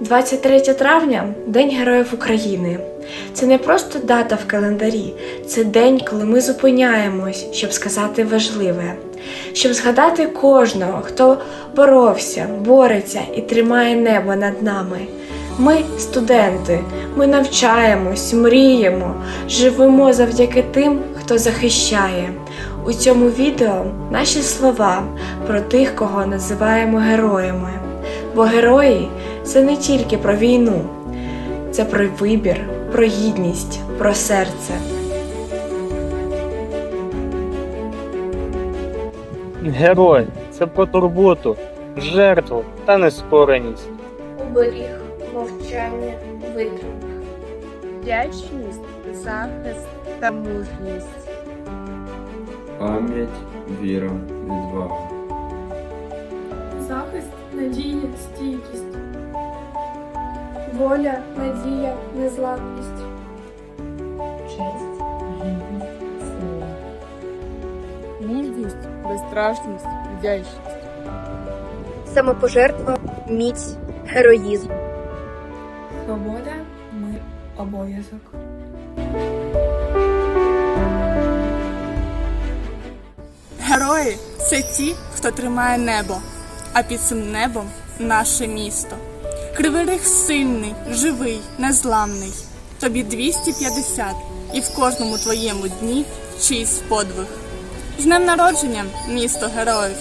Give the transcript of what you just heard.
23 травня День Героїв України. Це не просто дата в календарі, це день, коли ми зупиняємось, щоб сказати важливе, щоб згадати кожного, хто боровся, бореться і тримає небо над нами. Ми студенти, ми навчаємось, мріємо, живемо завдяки тим, хто захищає. У цьому відео наші слова про тих, кого називаємо героями. Бо герої це не тільки про війну, це про вибір, про гідність, про серце. Герой це про турботу, жертву та нескореність. оберіг, мовчання, витримка. вдячність, захист та мужність. Пам'ять, віра, відвага. захист, надія, стійкість, воля, надія, незламність, честь, гідність, сила. Мужність, безстрашність, вдячність. Самопожертва, міць, героїзм. свобода, мир, обов'язок. Герої це ті, хто тримає небо, а під цим небом наше місто. Кривий рих сильний, живий, незламний. Тобі 250, і в кожному твоєму дні чийсь подвиг. З днем народження, місто героїв!